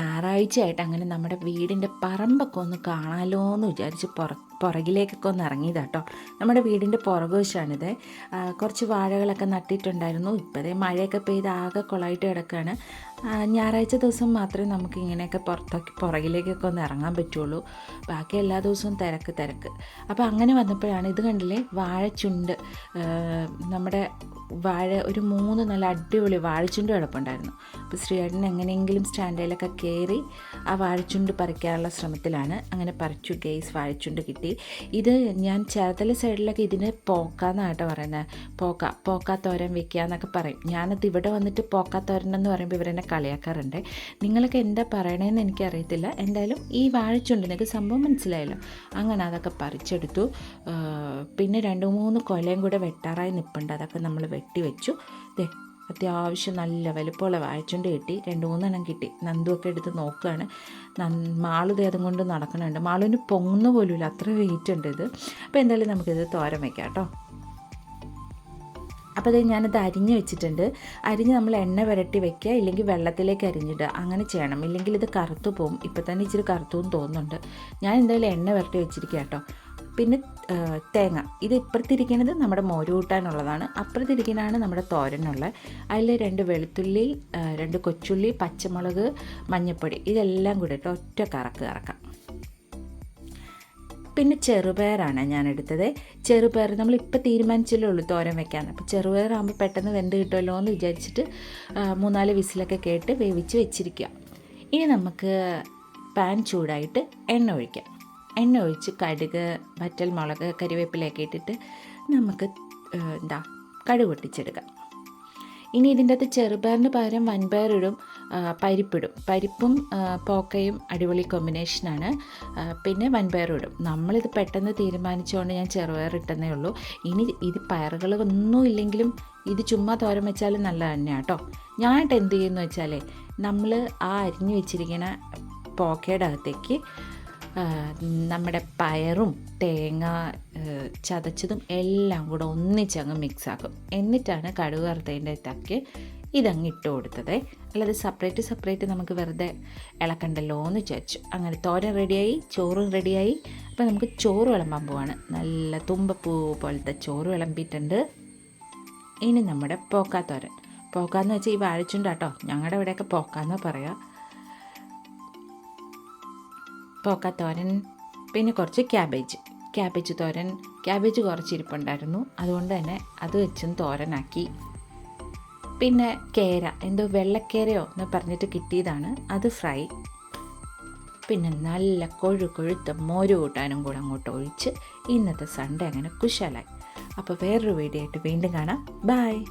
ഞായറാഴ്ചയായിട്ട് അങ്ങനെ നമ്മുടെ വീടിന്റെ പറമ്പൊക്കെ ഒന്ന് കാണാലോ എന്ന് വിചാരിച്ച് പുറ പുറകിലേക്കൊക്കെ ഒന്ന് ഇറങ്ങിയതാട്ടോ നമ്മുടെ വീടിന്റെ പുറകുവശമാണിത് കുറച്ച് വാഴകളൊക്കെ നട്ടിട്ടുണ്ടായിരുന്നു. ഇപ്പോഴേ മഴയൊക്കെ പെയ്ത് ആകെ കുളമായിട്ട് കിടക്കുകയാണ് ഞായറാഴ്ച ദിവസം മാത്രമേ നമുക്ക് ഇങ്ങനെയൊക്കെ പുറത്തൊക്കെ പുറകിലേക്കൊക്കെ ഒന്ന് ഇറങ്ങാൻ പറ്റുള്ളൂ. ബാക്കി എല്ലാ ദിവസവും തിരക്ക് തിരക്ക്. അപ്പോൾ അങ്ങനെ വന്നപ്പോഴാണ് ഇത് കണ്ടില്ലേ? വാഴച്ചുണ്ട്. നമ്മുടെ വാഴ ഒരു മൂന്ന് നല്ല അടിപൊളി വാഴച്ചുണ്ട് കിടപ്പുണ്ടായിരുന്നു. അപ്പോൾ ശ്രീയേട്ടൻ എങ്ങനെയെങ്കിലും സ്റ്റാൻഡേലൊക്കെ കയറി ആ വാഴച്ചുണ്ട് പറിക്കാനുള്ള ശ്രമത്തിലാണ്. അങ്ങനെ പറിച്ചു ഗെയ്സ് വാഴച്ചുണ്ട് കിട്ടി. ഇത് ഞാൻ ചേർത്തല സൈഡിലൊക്കെ ഇതിന് പോക്കാന്നാട്ടോ പറയുന്നത് പോക്ക പോക്കാത്തോരൻ വെക്കുക എന്നൊക്കെ പറയും. ഞാനത് ഇവിടെ വന്നിട്ട് പോക്കാത്തോരൻ എന്ന് പറയുമ്പോൾ ഇവരെന്നെ കളിയാക്കാറുണ്ട്. നിങ്ങളൊക്കെ എന്താ പറയണതെന്ന് എനിക്കറിയത്തില്ല. എന്തായാലും ഈ വാഴച്ചുണ്ട് നിങ്ങൾക്ക് സംഭവം മനസ്സിലായല്ലോ. അങ്ങനെ അതൊക്കെ പറിച്ചെടുത്തു. പിന്നെ രണ്ട് മൂന്ന് കൊലയും കൂടെ വെട്ടാറായി നിൽപ്പുണ്ട് അതൊക്കെ നമ്മൾ വെട്ടി വെച്ചു. ദേ അത്യാവശ്യം നല്ല വലുപ്പമുള്ള വാഴച്ചുണ്ട് കിട്ടി. രണ്ട് മൂന്നെണ്ണം കിട്ടി. നന്ദുവൊക്കെ എടുത്ത് നോക്കുകയാണ്. മാളു ദേഹം കൊണ്ട് നടക്കണുണ്ട് മാളുവിന് പൊങ്ങുന്ന പോലുമില്ല. അത്ര വെയിറ്റ് ഉണ്ട് ഇത്. അപ്പോൾ എന്തായാലും നമുക്കിത് തോരൻ വയ്ക്കാം കേട്ടോ. അപ്പോൾ അത് ഞാനത് അരിഞ്ഞ് വെച്ചിട്ടുണ്ട്. അരിഞ്ഞ് നമ്മൾ എണ്ണ പുരട്ടി വെക്കുക ഇല്ലെങ്കിൽ വെള്ളത്തിലേക്ക് അരിഞ്ഞിടുക. അങ്ങനെ ചെയ്യണം. ഇല്ലെങ്കിൽ ഇത് കറുത്തു പോകും ഇപ്പോൾ തന്നെ ഇച്ചിരി കറുത്തു തോന്നുന്നുണ്ട്. ഞാൻ എന്തായാലും എണ്ണ പുരട്ടി വെച്ചിരിക്കുക കേട്ടോ. പിന്നെ തേങ്ങ. ഇത് ഇപ്പുറത്തിരിക്കുന്നത് നമ്മുടെ മോര് കൂട്ടാനുള്ളതാണ് അപ്പുറത്തിരിക്കുന്നതാണ് നമ്മുടെ തോരനുള്ള. അതിൽ രണ്ട് വെളുത്തുള്ളി രണ്ട് കൊച്ചുള്ളി പച്ചമുളക് മഞ്ഞൾപ്പൊടി ഇതെല്ലാം കൂടി ഇട്ട് ഒറ്റ കറക്ക് കറക്കാം. പിന്നെ ചെറുപയറാണ് ഞാൻ എടുത്തത്. ചെറുപയർ നമ്മൾ ഇപ്പോൾ തീരുമാനിച്ചല്ലേ ഉള്ളൂ തോരൻ വെക്കാൻ. അപ്പോൾ ചെറുപയറാകുമ്പോൾ പെട്ടെന്ന് വെന്ത് കിട്ടുമല്ലോ എന്ന് വിചാരിച്ചിട്ട് മൂന്നാൽ വിസിലൊക്കെ കേട്ട് വേവിച്ച് വെച്ചിരിക്കുക. ഇനി നമുക്ക് പാൻ ചൂടായിട്ട് എണ്ണ ഒഴിക്കാം. എണ്ണ ഒഴിച്ച് കടുക് വറ്റൽ മുളക് കരിവേപ്പിലയൊക്കെ ഇട്ടിട്ട് നമുക്ക് എന്താ കടുക് പൊട്ടിച്ചെടുക്കാം. ഇനി ഇതിന്റെ അകത്ത് ചെറുപയറിന് പകരം വൻപയറിടും പരിപ്പിടും. പരിപ്പും പോക്കയും അടിപൊളി കോമ്പിനേഷനാണ് പിന്നെ വൻപയറിടും നമ്മളിത് പെട്ടെന്ന് തീരുമാനിച്ചുകൊണ്ട് ഞാൻ ചെറുപയർ ഇട്ടെന്നേ ഉള്ളൂ. ഇനി ഇത് പയറുകൾ ഒന്നും ഇല്ലെങ്കിലും ഇത് ചുമ്മാ തോരൻ വെച്ചാലും നല്ല തന്നെയാണ് കേട്ടോ ഞാനായിട്ട് എന്ത് ചെയ്യുമെന്ന് വെച്ചാലേ നമ്മൾ ആ അരിഞ്ഞു വെച്ചിരിക്കുന്ന പോക്കയുടെ അകത്തേക്ക് നമ്മുടെ പയറും തേങ്ങ ചതച്ചതും എല്ലാം കൂടെ ഒന്നിച്ചങ്ങ് മിക്സ് ആക്കും. എന്നിട്ടാണ് കടുക് വറുത്തതിന്റെ തക്ക് ഇതങ്ങ് ഇട്ട് കൊടുത്തത്. അല്ലാതെ സെപ്പറേറ്റ് സെപ്പറേറ്റ് നമുക്ക് വെറുതെ ഇളക്കണ്ടല്ലോ എന്ന് വിചാരിച്ചു. അങ്ങനെ തോരൻ റെഡിയായി ചോറും റെഡിയായി അപ്പോൾ നമുക്ക് ചോറ് വിളമ്പാൻ പോവാണ്. നല്ല തുമ്പപ്പൂ പോലത്തെ ചോറ് വിളമ്പിയിട്ടുണ്ട്. ഇനി നമ്മുടെ പോക്കാത്തോരൻ പോക്കാന്ന് വെച്ചാൽ ഈ വാഴച്ചുണ്ടാട്ടോ. ഞങ്ങളുടെ ഇവിടെയൊക്കെ പോക്കാന്ന് പോക്കാത്തോരൻ പിന്നെ കുറച്ച് ക്യാബേജ്. ക്യാബേജ് തോരൻ ക്യാബേജ് കുറച്ച് ഇരിപ്പുണ്ടായിരുന്നു. അതുകൊണ്ട് തന്നെ അത് വെച്ചും തോരനാക്കി. പിന്നെ കേര എന്തോ വെള്ളക്കേരയോ എന്ന് പറഞ്ഞിട്ട് കിട്ടിയതാണ്. അത് ഫ്രൈ. പിന്നെ നല്ല കൊഴു കൊഴുത്ത മോര് കൂട്ടാനും കൂടെ അങ്ങോട്ട് ഒഴിച്ച് ഇന്നത്തെ സൺഡേ അങ്ങനെ കുശാലായി. അപ്പോൾ വേറൊരു വീഡിയോ ആയിട്ട് വീണ്ടും കാണാം. ബൈ.